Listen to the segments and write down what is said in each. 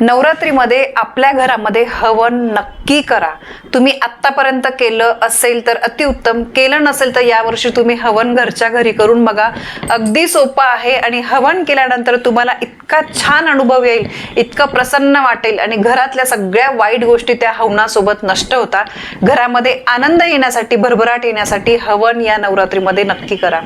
नवरात्रीमध्ये आपल्या घरामध्ये हवन नक्की करा. तुम्ही आत्तापर्यंत केलं असेल तर अतिउत्तम केलं नसेल तर यावर्षी तुम्ही हवन घरच्या घरी करून बघा. अगदी सोपं आहे आणि हवन केल्यानंतर तुम्हाला इतका छान अनुभव येईल इतकं प्रसन्न वाटेल आणि घरातल्या सगळ्या वाईट गोष्टी त्या हवनासोबत नष्ट होतात. घरामध्ये आनंद येण्यासाठी भरभराट येण्यासाठी हवन या नवरात्रीमध्ये नक्की करा.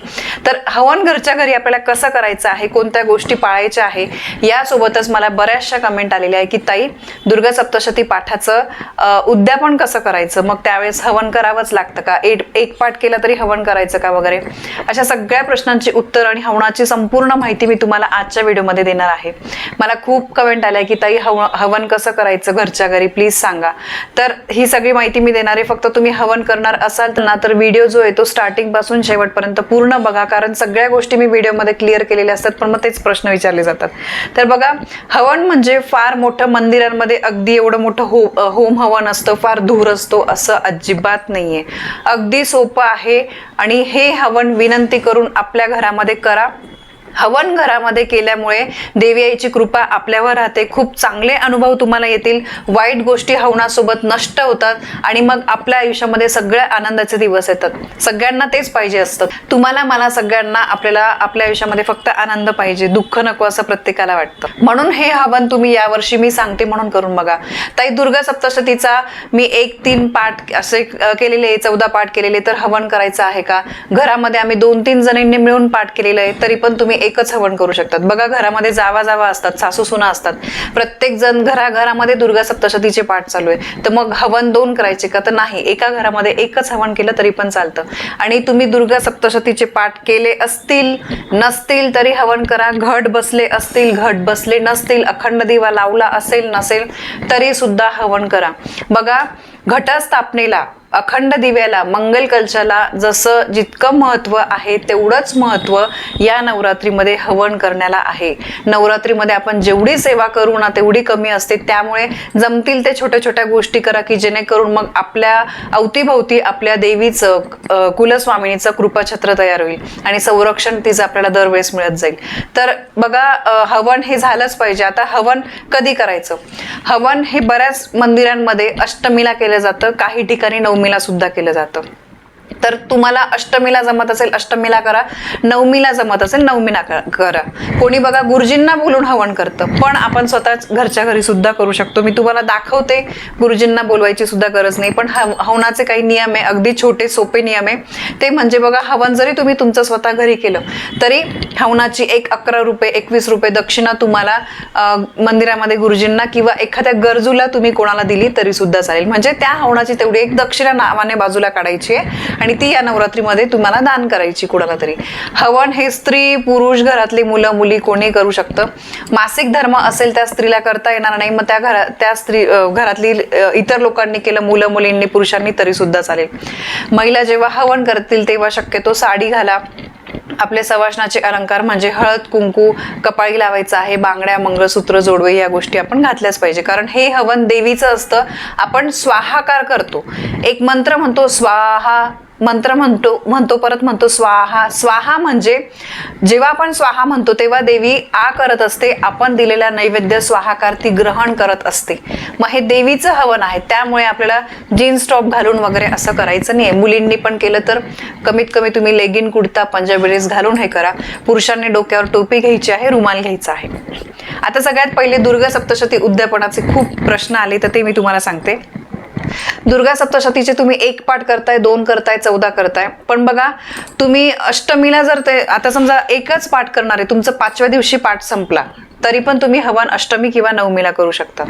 तर हवन घरच्या घरी आपल्याला कसं करायचं आहे कोणत्या गोष्टी पाळायच्या आहे यासोबतच मला बऱ्याचशा कमेंट आल्या. आलेल्या आहे की ताई दुर्गा सप्तशती पाठाचं उद्यापन कसं करायचं? मग त्यावेळेस हवन करावंच लागतं का? एक एक पाठ केला तरी हवन करायचं का वगैरे? अशा सगळ्या प्रश्नांची उत्तर आणि हवनाची संपूर्ण माहिती मी तुम्हाला आजच्या व्हिडिओमध्ये देणार आहे. मला खूप कमेंट आल्या की ताई हव हवन कसं करायचं घरच्या घरी? प्लीज सांगा. तर ही सगळी माहिती मी देणार आहे. फक्त तुम्ही हवन करणार असाल ना तर व्हिडिओ जो आहे तो स्टार्टिंगपासून शेवटपर्यंत पूर्ण बघा. कारण सगळ्या गोष्टी मी व्हिडिओमध्ये क्लिअर केलेल्या असतात पण मग तेच प्रश्न विचारले जातात. तर बघा हवन म्हणजे फार फार मोठं मंदिरांमध्ये अगदी एवढं मोठं हो होम हवन असतं फार धूर असतो असं अजिबात नाहीये. अगदी सोपं आहे आणि हे हवन विनंती करून आपल्या घरामध्ये करा. हवन घरामध्ये केल्यामुळे देवी आईची कृपा आपल्यावर राहते. खूप चांगले अनुभव तुम्हाला येतील. वाईट गोष्टी हवनासोबत नष्ट होतात आणि मग आपल्या आयुष्यामध्ये सगळ्या आनंदाचे दिवस येतात. सगळ्यांना तेच पाहिजे असतं. तुम्हाला मला सगळ्यांना आपल्याला आपल्या आयुष्यामध्ये फक्त आनंद पाहिजे. दुःख नको असं प्रत्येकाला वाटतं. म्हणून हे हवन तुम्ही यावर्षी मी सांगते म्हणून करून बघा. ताई दुर्गा सप्तशतीचा मी एक तीन पाठ असे केलेले चौदा पाठ केलेले. तर हवन करायचं आहे का? घरामध्ये आम्ही दोन तीन जणींनी मिळून पाठ केलेलं आहे. तरी पण तुम्ही एकच हवन करू शकतात. बघा घरामध्ये जावा जावा असतात सासू सुना असतात. प्रत्येक जण घराघरामध्ये दुर्गा सप्तशतीचे पाठ चालू आहे. तर मग हवन दोन करायचे का? तर नाही. एका घरामध्ये एकच हवन केलं तरी पण चालतं. आणि तुम्ही दुर्गा सप्तशतीचे पाठ केले असतील नसतील तरी हवन करा. घट बसले असतील घट बसले नसतील अखंड दिवा लावला असेल नसेल तरी सुद्धा हवन करा. बघा घटस्थापनेला अखंड दिव्याला मंगल कलशाला जसं जितकं महत्त्व आहे तेवढंच महत्त्व या नवरात्रीमध्ये हवन करण्याला आहे. नवरात्रीमध्ये आपण जेवढी सेवा करू ना तेवढी कमी असते. त्यामुळे जमतील ते छोट्या छोट्या गोष्टी करा की जेणेकरून मग आपल्या अवतीभवती आपल्या देवीचं कुलस्वामिनीचं कृपाछत्र तयार होईल आणि संरक्षण तिचं आपल्याला दरवेळेस मिळत जाईल. तर बघा हवन हे झालंच पाहिजे. आता हवन कधी करायचं? हवन हे बऱ्याच मंदिरांमध्ये अष्टमीला केलं जातं. काही ठिकाणी नवमी सुद्धा केलं जातं. तर तुम्हाला अष्टमीला जमत असेल अष्टमीला करा. नवमीला जमत असेल नवमीला करा. कोणी बघा गुरुजींना बोलून हवन करतं पण आपण स्वतःच घरच्या घरी सुद्धा करू शकतो. मी तुम्हाला दाखवते गुरुजींना बोलवायची सुद्धा गरज नाही पण हव- हवनाचे काही नियम आहे अगदी छोटे सोपे नियम आहे. ते म्हणजे बघा हवन जरी तुम्ही तुमचं स्वतः घरी केलं तरी हवनाची एक अकरा रुपये एकवीस रुपये दक्षिणा तुम्हाला मंदिरामध्ये गुरुजींना किंवा एखाद्या गरजूला तुम्ही कोणाला दिली तरी सुद्धा चालेल. म्हणजे त्या हवनाची तेवढी एक दक्षिणा नावाने बाजूला काढायची आहे. आणि ती या नवरात्रीमध्ये तुम्हाला दान करायची कुणाला तरी. हवन हे स्त्री पुरुष घरातली मुलं मुली कोणी करू शकतं? मासिक धर्म असेल त्या स्त्रीला करता येणार नाही मग त्या घरा त्या स्त्री घरातली इतर लोकांनी केलं मुलं मुलींनी पुरुषांनी तरी सुद्धा चालेल. महिला जेव्हा हवन करतील तेव्हा शक्यतो साडी घाला. आपले सवासनाचे अलंकार म्हणजे हळद कुंकू कपाळी लावायचं आहे बांगड्या मंगळसूत्र जोडवे या गोष्टी आपण घातल्याच पाहिजे. कारण हे हवन देवीचं असतं. आपण स्वाहाकार करतो. एक मंत्र म्हणतो स्वाहा मंत्र म्हणतो म्हणतो परत म्हणतो स्वाहा. स्वाहा म्हणजे जेव्हा आपण स्वाहा म्हणतो तेव्हा देवी आ करत असते आपण दिलेला नैवेद्य स्वाहाकार ती ग्रहण करत असते. मग हे देवीचं हवन आहे त्यामुळे आपल्याला जीन्स टॉप घालून वगैरे असं करायचं नाही मुलींनी पण केलं तर कमीत कमी तुम्ही लेगिन कुर्ता पंजाबी ड्रेस घालून हे करा. पुरुषांनी डोक्यावर टोपी घ्यायची आहे रुमाल घ्यायचा आहे. आता सगळ्यात पहिले दुर्गा सप्तशती उद्यापनाचे खूप प्रश्न आले तर ते मी तुम्हाला सांगते. दुर्गा सप्तशतीचे तुम्ही एक पाठ करताय दोन करताय चौदा करताय. पण बघा तुम्ही अष्टमीला जर ते आता समजा एकच पाठ करणार आहे तुमचं पाचव्या दिवशी पाठ संपला. तरी पण तुम्ही हवन अष्टमी किंवा नवमीला करू शकता.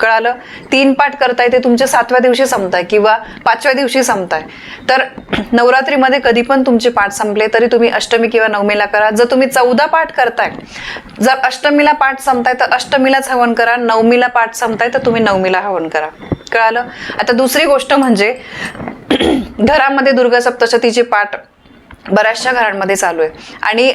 कळालं? तीन पाठ करताय ते तुमच्या सातव्या दिवशी संपताय किंवा पाचव्या दिवशी संपताय. तर नवरात्रीमध्ये कधी पण तुमचे पाठ संपले तरी तुम्ही अष्टमी किंवा नवमीला करा. जर तुम्ही चौदा पाठ करताय जर अष्टमीला पाठ संपताय तर अष्टमीलाच हवन करा. नवमीला पाठ संपताय तर तुम्ही नवमीला हवन करा. कळालं? आता दुसरी गोष्ट म्हणजे घरामध्ये दुर्गा सप्तशतीचे पाठ बऱ्याचशा घरांमध्ये चालू आहे. आणि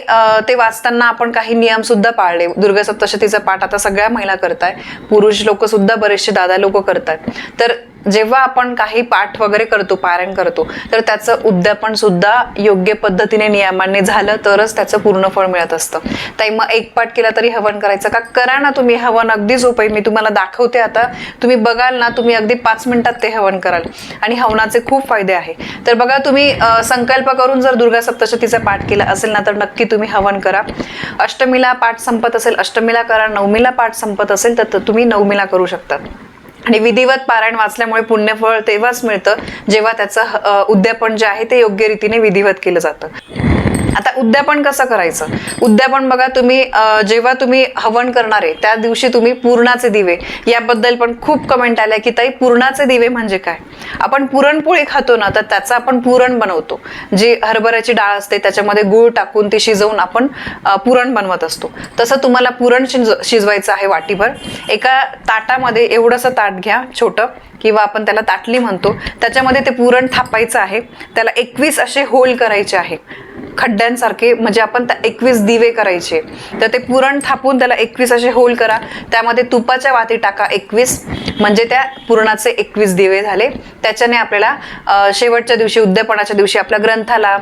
ते वाचताना आपण काही नियम सुद्धा पाळले. दुर्गा सप्तशतीचा पाठ आता सगळ्या महिला करताय. पुरुष लोक सुद्धा बरेचसे दादा लोक करतात तर जेव्हा आपण काही पाठ वगैरे करतो पारायण करतो तर त्याचं उद्यापन सुद्धा योग्य पद्धतीने नियमाने झालं तरच त्याचं पूर्ण फळ मिळत असतं. ताई मग एक पाठ केला तरी हवन करायचं का? करा ना तुम्ही हवन अगदी सोपं मी तुम्हाला दाखवते आता. तुम्ही बघाल ना तुम्ही अगदी पाच मिनिटात ते हवन कराल. आणि हवनाचे खूप फायदे आहे. तर बघा तुम्ही संकल्प करून जर दुर्गा सप्तशतीचा पाठ केला असेल ना तर नक्की तुम्ही हवन करा. अष्टमीला पाठ संपत असेल अष्टमीला करा. नवमीला पाठ संपत असेल तर तुम्ही नवमीला करू शकता. आणि विधिवत पारायण वाचल्यामुळे पुण्यफळ तेव्हाच मिळतं जेव्हा त्याचं उद्यापन जे आहे ते योग्य रीतीने विधिवत केलं जातं. आता उद्यापन कसं करायचं? उद्यापन बघा तुम्ही जेव्हा तुम्ही हवन करणार आहे त्या दिवशी तुम्ही पूर्णाचे दिवे. याबद्दल पण खूप कमेंट आल्या की ताई पूर्णाचे दिवे म्हणजे काय? आपण पुरणपोळी खातो ना तर त्याचं आपण पुरण बनवतो. जी हरभऱ्याची डाळ असते त्याच्यामध्ये गूळ टाकून ती शिजवून आपण पुरण बनवत असतो. तसं तुम्हाला पुरण शिज शिजवायचं आहे वाटीभर. एका ताटामध्ये एवढंसं ताट घ्या छोटं किंवा आपण त्याला ताटली म्हणतो. त्याच्यामध्ये ते पुरण थापायचं आहे. त्याला एकवीस असे होल करायचे आहे. खड्ड्यांसारखे म्हणजे आपण एकवीस दिवे करायचे. तर ते पुरण थापून त्याला एकवीस असे होल करा. त्यामध्ये तुपाच्या वाती टाका एकवीस. म्हणजे त्या पुरणाचे एकवीस दिवे झाले. त्याच्याने आपल्याला शेवटच्या दिवशी उद्यापनाच्या दिवशी आपल्या ग्रंथाला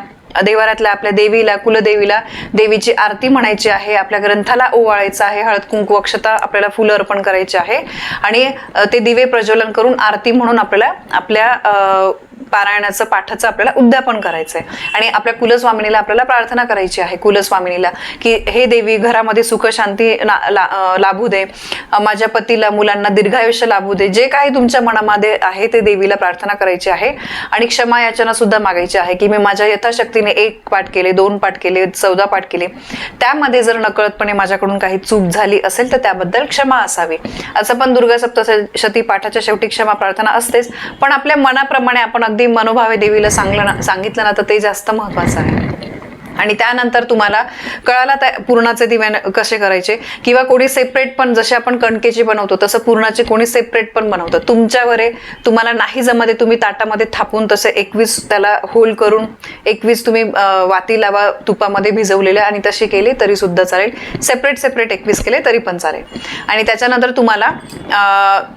देवारातल्या आपल्या देवीला कुलदेवीला देवीची आरती म्हणायची आहे आपल्या ग्रंथाला ओवाळायचं आहे. हळद कुंकू अक्षता आपल्याला फुलं अर्पण करायची आहे. आणि ते दिवे प्रज्वलन करून आरती म्हणून आपल्याला आपल्या पारायणाचं पाठाचं आपल्याला उद्यापन करायचं आहे आणि आपल्या कुलस्वामिनीला आपल्याला प्रार्थना करायची आहे कुलस्वामिनीला की हे देवी घरामध्ये सुख शांती ना- लाभू दे. माझ्या पतीला मुलांना दीर्घायुष्य लाभू दे. जे काही तुमच्या मनामध्ये आहे ते देवीला प्रार्थना करायची आहे. आणि क्षमा याचना सुद्धा मागायची आहे की मी माझ्या यथाशक्तीने एक पाठ केले दोन पाठ केले चौदा पाठ केले. त्यामध्ये जर नकळतपणे माझ्याकडून काही चूक झाली असेल तर त्याबद्दल क्षमा असावी. असं पण दुर्गा सप्तशती पाठाच्या शेवटी क्षमा प्रार्थना असतेच. पण आपल्या मनाप्रमाणे आपण अगदी मनोभावे देवीला सांगलं ना सांगितलं ना तर ते जास्त महत्वाचं आहे. आणि त्यानंतर तुम्हाला कळाला त्या पूर्णाचे दिवे कसे करायचे? किंवा कोणी सेपरेट पण जसे आपण कणकेची बनवतो तसं पूर्णाचे कोणी सेपरेट पण बनवतं. तुमच्यावर आहे तुम्हाला नाही जमते तुम्ही ताटामध्ये थापून तसे एकवीस त्याला होल करून एकवीस तुम्ही वाती लावा तुपामध्ये भिजवलेल्या आणि तशी केली तरी सुद्धा चालेल. सेपरेट सेपरेट एकवीस केले तरी पण चालेल. आणि त्याच्यानंतर तुम्हाला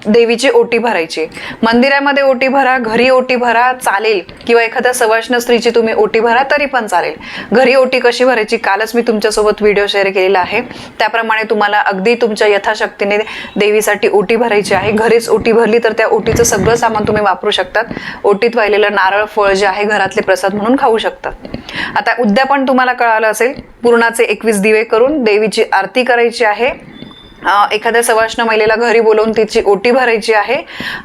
देवीची ओटी भरायची. मंदिरामध्ये ओटी भरा घरी ओटी भरा चालेल. किंवा एखाद्या सवाष्ण स्त्रीची तुम्ही ओटी भरा तरी पण चालेल. घरी ओटी कशी भरायची? कालच मी तुमच्यासोबत व्हिडिओ शेअर केलेला आहे. त्याप्रमाणे तुम्हाला अगदी तुमच्या यथाशक्तीने देवीसाठी ओटी भरायची आहे. घरीच ओटी भरली तर त्या ओटीचं सगळं सामान तुम्ही वापरू शकतात. ओटीत वाहिलेलं नारळ फळ जे आहे घरातले प्रसाद म्हणून खाऊ शकतात. आता उद्या पण तुम्हाला कळालं असेल पूर्णाचे एकवीस दिवे करून देवीची आरती करायची आहे. एखाद्या सवाष्ण महिलेला घरी बोलवून तिची ओटी भरायची आहे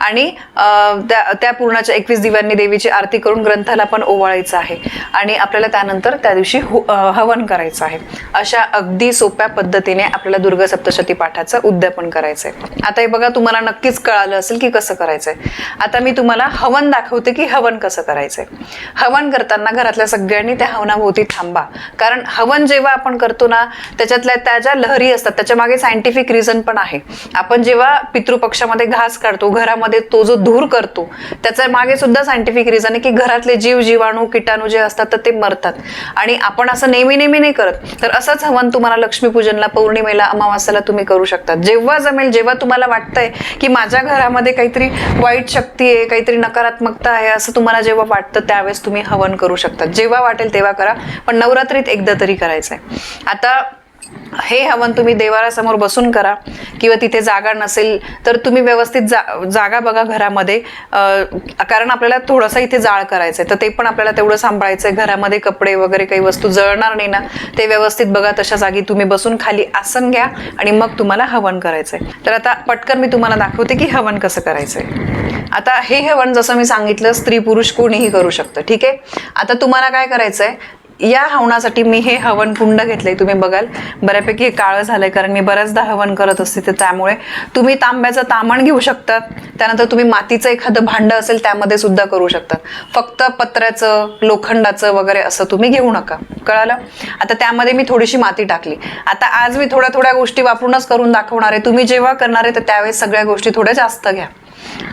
आणि त्या त्या पूर्णाच्या एकवीस दिव्यांनी देवीची आरती करून ग्रंथाला पण ओवाळायचं आहे आणि आपल्याला त्यानंतर त्या दिवशी हु- हवन करायचं आहे. अशा अगदी सोप्या पद्धतीने आपल्याला दुर्गा सप्तशती पाठाचं उद्यापन करायचं आहे आता हे बघा तुम्हाला नक्कीच कळालं असेल की कसं करायचंय. आता मी तुम्हाला हवन दाखवते की हवन कसं करायचंय. हवन करताना घरातल्या सगळ्यांनी त्या हवनाभोवती थांबा. कारण हवन जेव्हा आपण करतो ना त्याच्यातल्या त्या ज्या लहरी असतात त्याच्यामागे सायंटिफिक रिझन पण आहे. आपण जेव्हा पितृपक्षामध्ये घास काढतो घरामध्ये तो जो धूर करतो त्याच्यामागे सुद्धा सायंटिफिक रिझन आहे की घरातले जीव जीवाणू किटाणू जे असतात तर ते मरतात. आणि आपण असं नेहमी नेहमी नाही करत. तर असंच हवन तुम्हाला लक्ष्मीपूजनला पौर्णिमेला अमावास्याला तुम्ही करू शकता जेव्हा जमेल जेव्हा तुम्हाला वाटतंय की माझ्या घरामध्ये काहीतरी वाईट शक्ती आहे काहीतरी नकारात्मकता आहे असं तुम्हाला जेव्हा वाटतं त्यावेळेस तुम्ही हवन करू शकता जेव्हा वाटेल तेव्हा करा पण नवरात्रीत एकदा तरी करायचंय. आता हे हवन तुम्ही देवारासमोर बसून करा किंवा तिथे जागा नसेल तर तुम्ही व्यवस्थित जा जागा बघा घरामध्ये. कारण आपल्याला थोडंसं इथे जाळ करायचंय तर ते पण आपल्याला तेवढं सांभाळायचंय. घरामध्ये कपडे वगैरे काही वस्तू जळणार नाही ना ते व्यवस्थित बघा तशा जागी तुम्ही बसून खाली आसन घ्या आणि मग तुम्हाला हवन करायचंय. तर आता पटकन मी तुम्हाला दाखवते की हवन कसं करायचंय. आता हे हवन जसं मी सांगितलं स्त्री पुरुष कोणीही करू शकतं ठीक आहे? आता तुम्हाला काय करायचंय? या हवनासाठी मी हे हवन कुंड घेतलंय तुम्ही बघाल. बऱ्यापैकी हे काळं झालंय कारण मी बऱ्याचदा हवन करत असते तर त्यामुळे. तुम्ही तांब्याचं तामण घेऊ शकतात त्यानंतर तुम्ही मातीचं एखादं भांडं असेल त्यामध्ये सुद्धा करू शकतात. फक्त पत्र्याचं लोखंडाचं वगैरे असं तुम्ही घेऊ नका. कळालं? आता त्यामध्ये मी थोडीशी माती टाकली. आता आज मी थोड्या थोड्या गोष्टी वापरूनच करून दाखवणार आहे. तुम्ही जेव्हा करणार आहे तर त्यावेळेस सगळ्या गोष्टी थोड्या जास्त घ्या.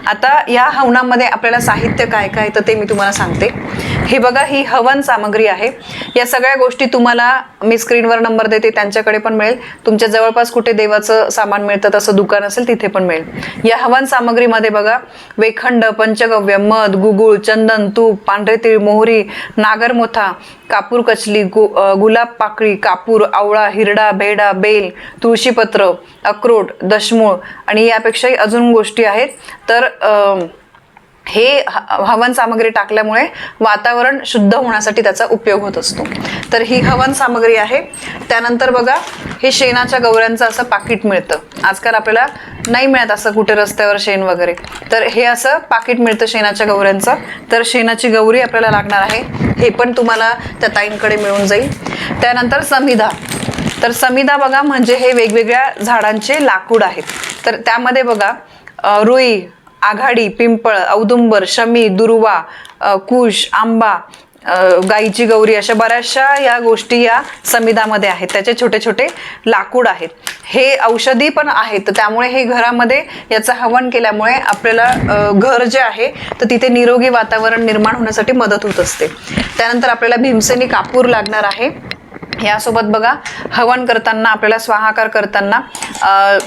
आता या हवनामध्ये आपल्याला साहित्य काय काय तर ते मी तुम्हाला सांगते. हे बघा ही हवन सामग्री आहे. या सगळ्या गोष्टी तुम्हाला मी स्क्रीनवर नंबर देते त्यांच्याकडे पण मिळेल. तुमच्या जवळपास कुठे देवाचं सामान मिळतं तसं दुकान असेल तिथे पण मिळेल. या हवन सामग्रीमध्ये बघा वेखंड पंचगव्य मध गुगुळ चंदन तूप पांढरे तीळ मोहरी नागरमोथा कापूर कचली गु गुलाब पाकळी कापूर आवळा हिरडा भेडा बेल तुळशीपत्र अक्रोड दशमूळ आणि यापेक्षाही अजून गोष्टी आहेत. तर तर हे ह- हवन सामग्री टाकल्यामुळे वातावरण शुद्ध होण्यासाठी त्याचा उपयोग होत असतो. तर ही हवन सामग्री आहे. त्यानंतर बघा हे शेणाच्या गौऱ्यांचं असं पाकिट मिळतं. आजकाल आपल्याला नाही मिळत असं कुठे रस्त्यावर शेण वगैरे. तर हे असं पाकिट मिळतं शेणाच्या गौऱ्यांचं तर शेणाची गौरी आपल्याला लागणार आहे. हे पण तुम्हाला त्या ताईंकडे मिळून जाईल. त्यानंतर समिधा. तर समिधा बघा म्हणजे हे वेगवेगळ्या झाडांचे लाकूड आहेत. तर त्यामध्ये बघा रुई आघाडी पिंपळ औदुंबर शमी दुर्वा कुश आंबा गाईची गौरी अशा बऱ्याचशा या गोष्टी या समिधामध्ये आहेत. त्याचे छोटे छोटे लाकूड आहेत. हे औषधी पण आहेत. त्यामुळे हे घरामध्ये याचं हवन केल्यामुळे आपल्याला घर जे आहे तर तिथे निरोगी वातावरण निर्माण होण्यासाठी मदत होत असते. त्यानंतर आपल्याला भीमसेनी कापूर लागणार आहे. यासोबत बघा हवन करताना आपल्याला स्वाहाकार करताना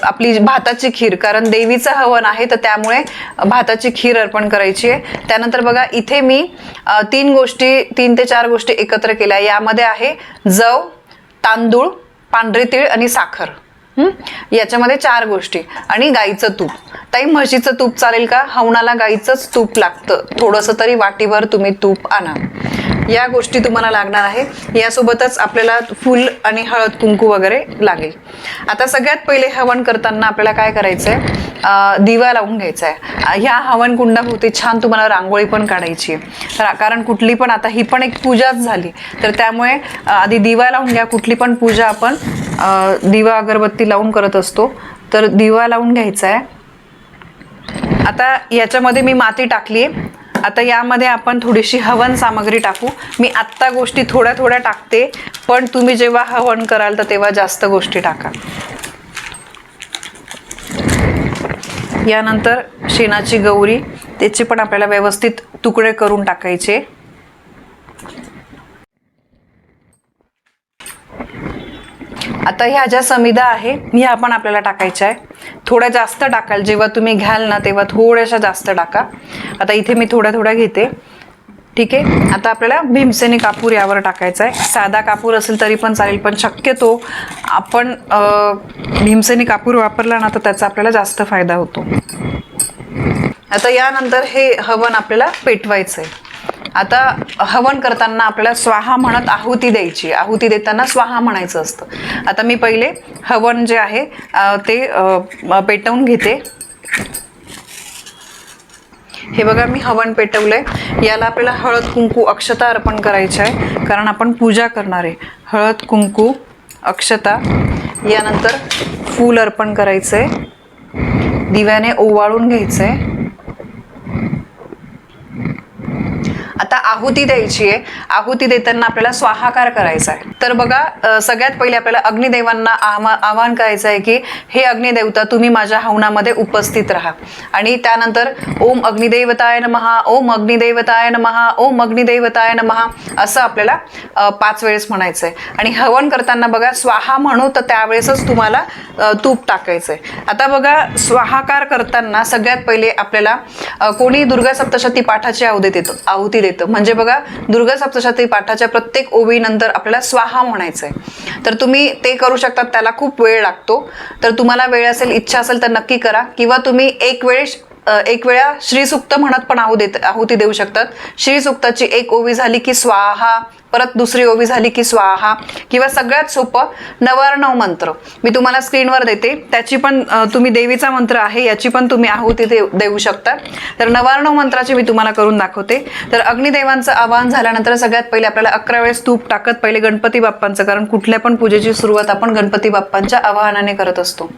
आपली भाताची खीर. कारण देवीचं हवन आहे तर त्यामुळे भाताची खीर अर्पण करायची आहे. त्यानंतर बघा इथे मी तीन गोष्टी तीन ते चार गोष्टी एकत्र केल्या. यामध्ये आहे जव तांदूळ पांढरे तीळ आणि साखर. याच्यामध्ये चार गोष्टी. आणि गाईचं तूप. ताई म्हशीचं तूप चालेल का? हवनाला गाईचंच तूप लागतं. थोडंसं तरी वाटीभर तुम्ही तूप आणा. या गोष्टी तुम्हाला लागणार आहे. यासोबतच आपल्याला फुल आणि हळद कुंकू वगैरे लागेल. आता सगळ्यात पहिले हवन करताना आपल्याला काय करायचं आहे दिवा लावून घ्यायचा आहे ह्या हवन कुंडाभोवती छान तुम्हाला रांगोळी पण काढायची. आहे कारण कुठली पण आता ही पण एक पूजाच झाली. तर त्यामुळे आधी दिवा लावून घ्या. कुठली पण पूजा आपण दिवा अगरबत्ती लावून करत असतो. तर दिवा लावून घ्यायचा आहे आता याच्यामध्ये मी माती टाकली आता यामध्ये आपण थोडीशी हवन सामग्री टाकू. मी आत्ता गोष्टी थोड्या थोड्या टाकते पण तुम्ही जेव्हा हवन कराल तर तेव्हा जास्त गोष्टी टाका. यानंतर शेणाची गौरी त्याचे पण आपल्याला व्यवस्थित तुकडे करून टाकायचे. आता ह्या ज्या समिधा आहे ह्या पण आपल्याला टाकायच्या आहे. थोड्या जास्त टाकाल जेव्हा तुम्ही घ्याल ना तेव्हा थोड्याशा जास्त टाका. आता इथे मी थोड्या थोड्या घेते. ठीक आहे? आता आपल्याला भीमसेनी कापूर यावर टाकायचा आहे. साधा कापूर असेल तरी पण चालेल पण शक्यतो आपण भीमसेनी कापूर वापरला ना तर त्याचा आपल्याला जास्त फायदा होतो. आता यानंतर हे हवन आपल्याला पेटवायचं आहे आता हवन करताना आपल्याला स्वाहा म्हणत आहुती द्यायची. आहुती देताना स्वाहा म्हणायचं असतं. आता मी पहिले हवन जे आहे ते पेटवून घेते. हे बघा मी हवन पेटवलंय. याला आपल्याला हळद कुंकू अक्षता अर्पण करायची आहे. कारण आपण पूजा करणार आहे. हळद कुंकू अक्षता यानंतर फूल अर्पण करायचं आहे दिव्याने ओवाळून घ्यायचं आहे आता आहुती द्यायची आहे. आहुती देताना आपल्याला स्वाहाकार करायचा आहे. तर बघा सगळ्यात पहिले आपल्याला अग्निदेवांना आवाहन करायचं आहे की हे अग्निदेवता तुम्ही माझ्या हवनामध्ये उपस्थित राहा. आणि त्यानंतर ओम अग्निदेवताय नमहा ओम अग्निदेवताय नमहा ओम अग्निदेवताय नमहा असं आपल्याला पाच वेळेस म्हणायचं आहे. आणि हवन करताना बघा स्वाहा म्हणू तर त्यावेळेसच तुम्हाला तूप टाकायचं आहे. आता बघा स्वाहाकार करताना सगळ्यात पहिले आपल्याला कोणी दुर्गा सप्तशती पाठाची आहुती देतो. आहुती देतं. म्हणजे बघा दुर्गा सप्तशती पाठाच्या प्रत्येक ओवीनंतर आपल्याला स्वाहा म्हणायचं आहे तर तुम्ही ते करू शकतात त्याला खूप वेळ लागतो. तर तुम्हाला वेळ असेल इच्छा असेल तर नक्की करा. किंवा तुम्ही एक वेळेस एक वेळा श्रीसुक्त म्हणत पण आहू देत आहुती देऊ शकतात. श्रीसुक्ताची एक ओवी झाली की स्वाहा परत दुसरी ओवी झाली की स्वाहा किंवा सगळ्यात सोपं नवार्णव मंत्र. मी तुम्हाला स्क्रीनवर देते. त्याची पण तुम्ही देवीचा मंत्र आहे याची पण तुम्ही आहुती देऊ देऊ शकता. तर नवार्णव मंत्राची मी तुम्हाला करून दाखवते. तर अग्निदेवांचं आवाहन झाल्यानंतर सगळ्यात पहिले आपल्याला अकरा वेळेस तूप टाकत पहिले गणपती बाप्पांचं कारण कुठल्या पण पूजेची सुरुवात आपण गणपती बाप्पांच्या आवाहनाने करत असतो.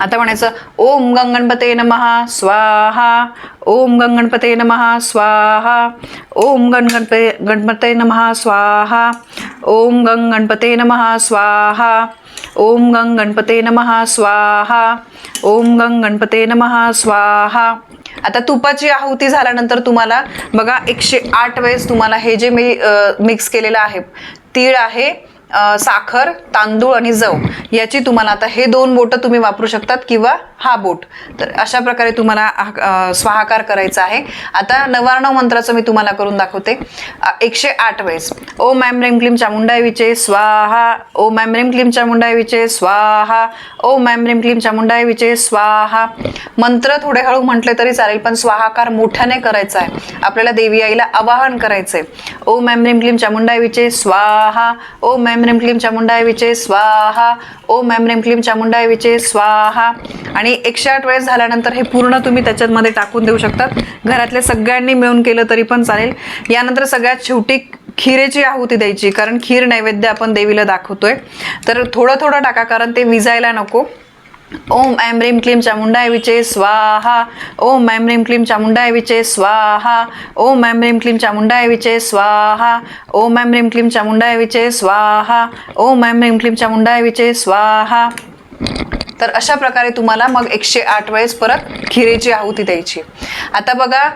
आता म्हणायचं ओम गंगणपते नमहा स्वाहा. ओम गंगणपते नमहा स्वाहा. ओम गणगणपते गणपते नमहा स्वाहा. ओम गंगणपते नमहा स्वाहा. ओम गंगणपते नमहा स्वाहा. ओम गंग गणपते नमः स्वाहा. आता तुपाची आहुती झाल्यानंतर तुम्हाला बघा एकशे आठ वेळेस तुम्हाला हे जे मी मिक्स केलेलं आहे तीळ आहे साखर तांदूळ आणि जव याची तुम्हाला आता हे दोन बोटं तुम्ही वापरू शकतात किंवा हा बोट. तर अशा प्रकारे तुम्हाला स्वाहाकार करायचा आहे. आता नवार्णव मंत्राचं मी तुम्हाला करून दाखवते. एकशे आठ वेळेस. ओ मॅम रेम क्लीम चामुंडा विचे स्वाहा. ओ मॅम रेम क्लीम चामुंडा विचे स्वाहा. ओ मॅम रेम क्लीम चामुंडा विचे स्वाहा. मंत्र थोडे हळू म्हटले तरी चालेल पण स्वाहाकार मोठ्याने करायचा आहे. आपल्याला देवी आईला आवाहन करायचंय. ओ मॅम रेम क्लीम चामुंडा विचे स्वाहा. ओ मॅम रेम क्लीम चामुंडाय विचे स्वाहा. ओ मॅम रेम क्लीम चामुंडाय विचे स्वाहा. आणि एकशे आठ वेळेस झाल्यानंतर हे पूर्ण तुम्ही त्याच्यामध्ये टाकून देऊ शकतात घरातल्या सगळ्यांनी मिळून केलं तरी पण चालेल. यानंतर सगळ्यात शेवटी खिरेची आहुती द्यायची कारण खीर नैवेद्य आपण देवीला दाखवतोय. तर थोडं थोडं टाका कारण ते विजायला नको. ओम ऐम ह्रीम क्लीम चामुंडाय विचे स्वाहा। ओम ऐम ह्रीम क्लीम चामुंडाय विचे स्वाहा। ओम ऐम ह्रीम क्लीम चामुंडाय विचे स्वाहा। ओम ऐम ह्रीम क्लीम चामुंडाय विचे स्वाहा। ओम ऐम ह्रीम क्लीम चामुंडाय विचे स्वाहा। तर अशा प्रकारे तुम्हाला मग एकशे आठ वेळेस परत खिरेची आहुती द्यायची. आता बघा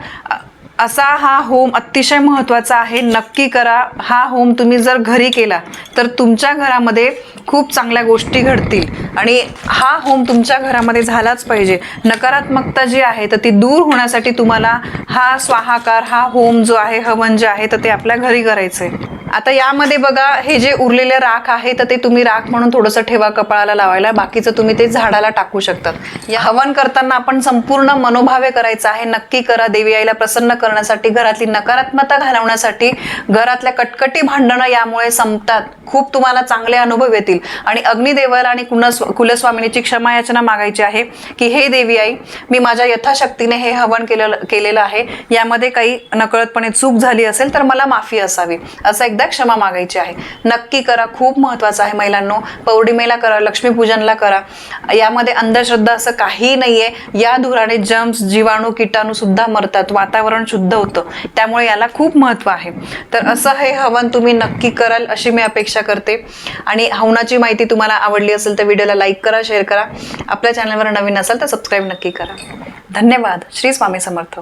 असा हा होम अतिशय महत्त्वाचा आहे. नक्की करा. हा होम तुम्ही जर घरी केला तर तुमच्या घरामध्ये खूप चांगल्या गोष्टी घडतील. आणि हा होम तुमच्या घरामध्ये झालाच पाहिजे. नकारात्मकता जी आहे तर ती दूर होण्यासाठी तुम्हाला हा स्वाहाकार हा होम जो आहे हवन जे आहे तर ते आपल्या घरी करायचं आहे आता यामध्ये बघा हे जे उरलेले राख आहे तर ते तुम्ही राख म्हणून थोडंसं ठेवा कपाळाला लावायला. बाकीचं तुम्ही ते झाडाला टाकू शकतात या हवन करताना आपण संपूर्ण मनोभावे करायचं आहे. नक्की करा. देवी आईला प्रसन्न करण्यासाठी घरातली नकारात्मकता घालवण्यासाठी घरातल्या कटकटी भांडणं यामुळे संपतात. खूप तुम्हाला चांगले अनुभव येतील. आणि अग्निदेवाला आणि कुणस कुलस्वामिनीची क्षमा याचना मागायची आहे की हे देवी आई मी माझ्या यथाशक्तीने हे हवन केलेलं केलेलं आहे. यामध्ये काही नकळतपणे चूक झाली असेल तर मला माफी असावी. असं एकदा क्षमा मागायची आहे. नक्की करा खूप महत्वाचं आहे महिलांनो. पौर्णिमेला करा लक्ष्मीपूजनला करा. यामध्ये अंधश्रद्धा असं काही नाहीये. या धुराने जम्स जीवाणू किटाणू सुद्धा मरतात. वातावरण शुद्ध होतं. त्यामुळे याला खूप महत्त्व आहे. तर असं हे हवन तुम्ही नक्की कराल अशी मी अपेक्षा करते. आणि हवनाची माहिती तुम्हाला आवडली असेल तर व्हिडिओला लाईक करा शेअर करा. आपल्या चॅनलवर नवीन असेल तर सबस्क्राईब नक्की करा. धन्यवाद. श्री स्वामी समर्थ.